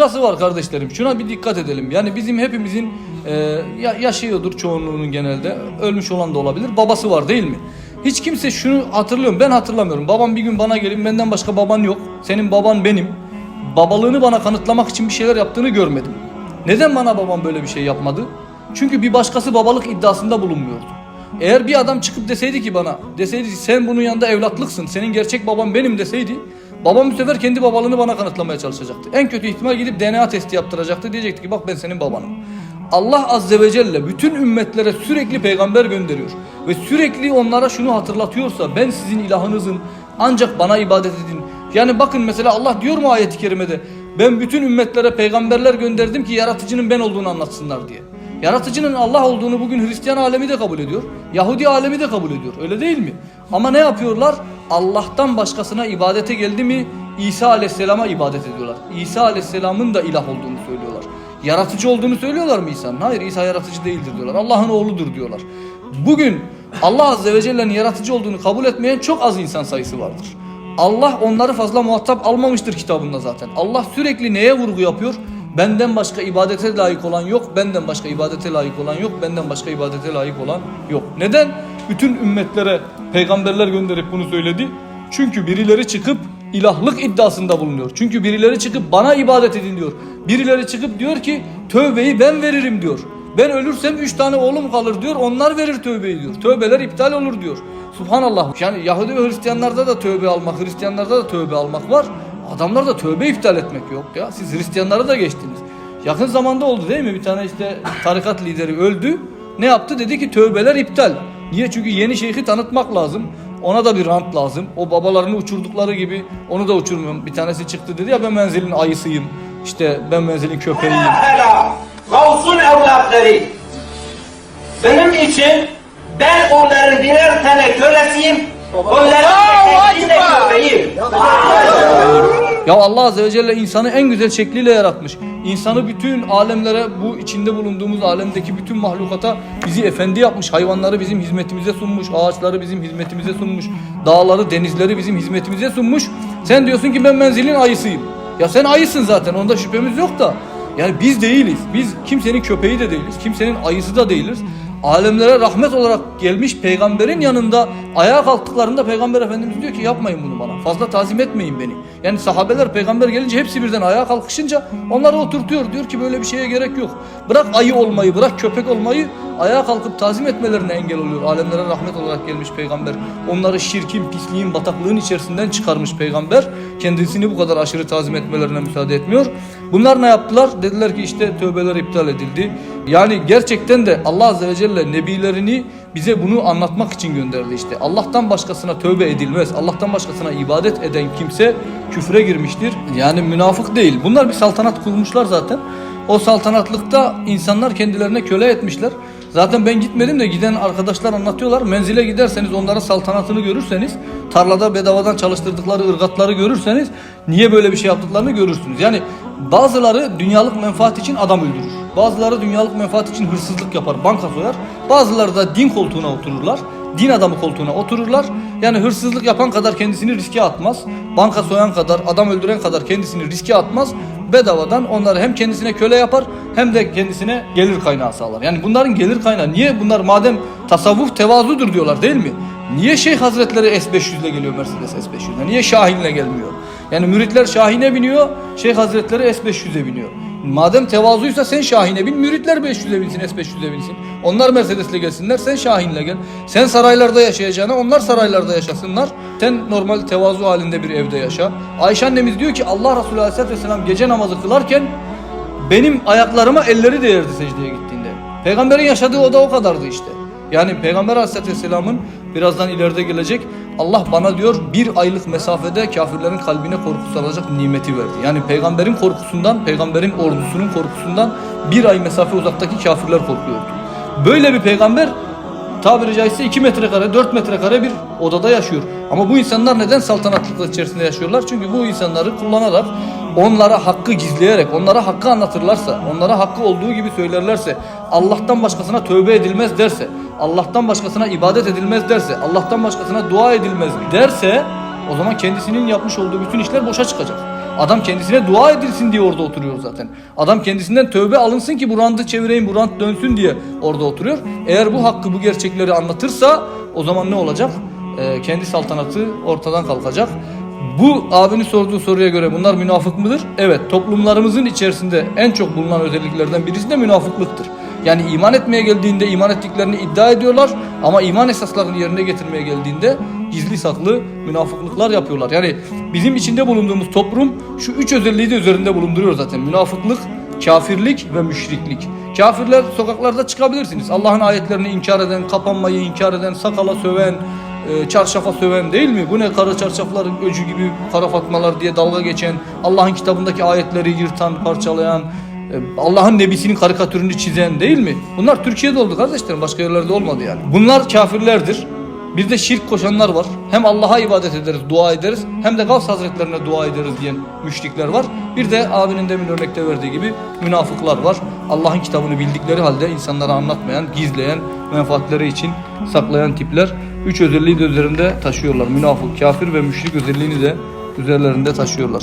şurası var kardeşlerim. Şuna bir dikkat edelim. Yani bizim hepimizin e, ya- yaşıyordur çoğunluğunun genelde. Ölmüş olan da olabilir. Babası var değil mi? Hiç kimse şunu hatırlıyorum. Ben hatırlamıyorum. Babam bir gün bana gelip benden başka baban yok. Senin baban benim. Babalığını bana kanıtlamak için bir şeyler yaptığını görmedim. Neden bana babam böyle bir şey yapmadı? Çünkü bir başkası babalık iddiasında bulunmuyordu. Eğer bir adam çıkıp deseydi ki bana, deseydi sen bunun yanında evlatlıksın, senin gerçek baban benim deseydi, babam bu sefer kendi babalığını bana kanıtlamaya çalışacaktı. En kötü ihtimal gidip DNA testi yaptıracaktı, diyecekti ki bak ben senin babanım. Allah azze ve celle bütün ümmetlere sürekli peygamber gönderiyor ve sürekli onlara şunu hatırlatıyorsa ben sizin ilahınızım ancak bana ibadet edin. Yani bakın mesela Allah diyor mu ayeti kerimede ben bütün ümmetlere peygamberler gönderdim ki yaratıcının ben olduğunu anlatsınlar diye. Yaratıcının Allah olduğunu bugün Hristiyan alemi de kabul ediyor. Yahudi alemi de kabul ediyor. Öyle değil mi? Ama ne yapıyorlar? Allah'tan başkasına ibadete geldi mi İsa aleyhisselama ibadet ediyorlar. İsa aleyhisselamın da ilah olduğunu söylüyorlar. Yaratıcı olduğunu söylüyorlar mı İsa'nın? Hayır İsa yaratıcı değildir diyorlar. Allah'ın oğludur diyorlar. Bugün Allah azze ve celle'nin yaratıcı olduğunu kabul etmeyen çok az insan sayısı vardır. Allah onları fazla muhatap almamıştır kitabında zaten. Allah sürekli neye vurgu yapıyor? Benden başka ibadete layık olan yok, benden başka ibadete layık olan yok, benden başka ibadete layık olan yok. Neden? Bütün ümmetlere peygamberler gönderip bunu söyledi. Çünkü birileri çıkıp ilahlık iddiasında bulunuyor. Çünkü birileri çıkıp bana ibadet edin diyor. Birileri çıkıp diyor ki tövbeyi ben veririm diyor. Ben ölürsem üç tane oğlum kalır diyor. Onlar verir tövbeyi diyor. Tövbeler iptal olur diyor. Subhanallah. Yani Yahudi ve Hristiyanlarda da tövbe almak, Hristiyanlarda da tövbe almak var. Adamlarda tövbe iptal etmek yok ya. Siz Hristiyanları da geçtiniz. Yakın zamanda oldu değil mi? Bir tane işte tarikat lideri öldü. Ne yaptı? Dedi ki tövbeler iptal. Niye? Çünkü yeni şeyhi tanıtmak lazım. Ona da bir rant lazım. O babalarını uçurdukları gibi onu da uçurmuyorum. Bir tanesi çıktı dedi ya ben menzilin ayısıyım. İşte ben menzilin köpeğiyim. Gavs'un evlatları. Benim için ben onların birer tane kölesiyim. Ya Allah Azze ve Celle insanı en güzel şekliyle yaratmış. İnsanı bütün alemlere, bu içinde bulunduğumuz alemdeki bütün mahlukata bizi efendi yapmış. Hayvanları bizim hizmetimize sunmuş, ağaçları bizim hizmetimize sunmuş, dağları, denizleri bizim hizmetimize sunmuş. Sen diyorsun ki ben menzilin ayısıyım. Ya sen ayısın zaten, onda şüphemiz yok da. Yani biz değiliz. Biz kimsenin köpeği de değiliz. Kimsenin ayısı da değiliz. Alemlere rahmet olarak gelmiş peygamberin yanında ayağa kalktıklarında peygamber efendimiz diyor ki yapmayın bunu bana. Fazla tazim etmeyin beni. Yani sahabeler peygamber gelince hepsi birden ayağa kalkışınca onları oturtuyor. Diyor ki böyle bir şeye gerek yok. Bırak ayı olmayı, bırak köpek olmayı ayağa kalkıp tazim etmelerine engel oluyor. Alemlere rahmet olarak gelmiş peygamber. Onları şirkin, pisliğin, bataklığın içerisinden çıkarmış peygamber. Kendisini bu kadar aşırı tazim etmelerine müsaade etmiyor. Bunlar ne yaptılar? Dediler ki işte tövbeler iptal edildi. Yani gerçekten de Allah Azze ve Celle nebilerini bize bunu anlatmak için gönderdi işte. Allah'tan başkasına tövbe edilmez. Allah'tan başkasına ibadet eden kimse küfre girmiştir. Yani münafık değil. Bunlar bir saltanat kurmuşlar zaten. O saltanatlıkta insanlar kendilerine köle etmişler. Zaten ben gitmedim de giden arkadaşlar anlatıyorlar. Menzile giderseniz onların saltanatını görürseniz, tarlada bedavadan çalıştırdıkları ırgatları görürseniz niye böyle bir şey yaptıklarını görürsünüz. Yani bazıları dünyalık menfaat için adam öldürür. Bazıları dünyalık menfaat için hırsızlık yapar, banka soyar. Bazıları da din koltuğuna otururlar. Din adamı koltuğuna otururlar. Yani hırsızlık yapan kadar kendisini riske atmaz. Banka soyan kadar, adam öldüren kadar kendisini riske atmaz bedavadan onları hem kendisine köle yapar hem de kendisine gelir kaynağı sağlar. Yani bunların gelir kaynağı niye bunlar madem tasavvuf tevazudur diyorlar değil mi? Niye Şeyh Hazretleri S500 ile geliyor Mercedes S500'le? Niye Şahin'le gelmiyor? Yani müritler Şahin'e biniyor, Şeyh Hazretleri S500'e biniyor. Madem tevazuysa sen Şahin'e bin, müritler 500'e binsin, S500'e binsin. Onlar Mercedes'le gelsinler, sen Şahin'le gel. Sen saraylarda yaşayacağına onlar saraylarda yaşasınlar. Sen normal tevazu halinde bir evde yaşa. Ayşe annemiz diyor ki Allah Resulü Aleyhisselatü Vesselam gece namazı kılarken benim ayaklarıma elleri değerdi secdeye gittiğinde. Peygamberin yaşadığı o da o kadardı işte. Yani Peygamber Aleyhisselatü Vesselam'ın birazdan ileride gelecek Allah bana diyor bir aylık mesafede kafirlerin kalbine korku salacak nimeti verdi. Yani peygamberin korkusundan, peygamberin ordusunun korkusundan bir ay mesafe uzaktaki kafirler korkuyordu. Böyle bir peygamber tabiri caizse 2 metrekare 4 metrekare bir odada yaşıyor. Ama bu insanlar neden saltanatlıklar içerisinde yaşıyorlar? Çünkü bu insanları kullanarak onlara hakkı gizleyerek onlara hakkı anlatırlarsa onlara hakkı olduğu gibi söylerlerse Allah'tan başkasına tövbe edilmez derse Allah'tan başkasına ibadet edilmez derse Allah'tan başkasına dua edilmez derse o zaman kendisinin yapmış olduğu bütün işler boşa çıkacak. Adam kendisine dua edilsin diye orada oturuyor zaten. Adam kendisinden tövbe alınsın ki bu rantı çevireyim, bu rant dönsün diye orada oturuyor. Eğer bu hakkı, bu gerçekleri anlatırsa o zaman ne olacak? Ee, kendi saltanatı ortadan kalkacak. Bu abinin sorduğu soruya göre bunlar münafık mıdır? Evet, toplumlarımızın içerisinde en çok bulunan özelliklerden birisi de münafıklıktır. Yani iman etmeye geldiğinde iman ettiklerini iddia ediyorlar ama iman esaslarını yerine getirmeye geldiğinde gizli saklı münafıklıklar yapıyorlar. Yani bizim içinde bulunduğumuz toplum şu üç özelliği de üzerinde bulunduruyor zaten. Münafıklık, kafirlik ve müşriklik. Kafirler sokaklarda çıkabilirsiniz. Allah'ın ayetlerini inkar eden, kapanmayı inkar eden, sakala söven, e, çarşafa söven değil mi? Bu ne kara çarşaflar, öcü gibi kara fatmalar diye dalga geçen, Allah'ın kitabındaki ayetleri yırtan, parçalayan, Allah'ın nebisinin karikatürünü çizen değil mi? Bunlar Türkiye'de oldu kardeşlerim, başka yerlerde olmadı yani. Bunlar kafirlerdir. Bir de şirk koşanlar var. Hem Allah'a ibadet ederiz, dua ederiz, hem de Gavs Hazretlerine dua ederiz diyen müşrikler var. Bir de abinin demin örnekte verdiği gibi münafıklar var. Allah'ın kitabını bildikleri halde insanlara anlatmayan, gizleyen, menfaatleri için saklayan tipler. Üç özelliği de üzerinde taşıyorlar. Münafık, kafir ve müşrik özelliğini de üzerlerinde taşıyorlar.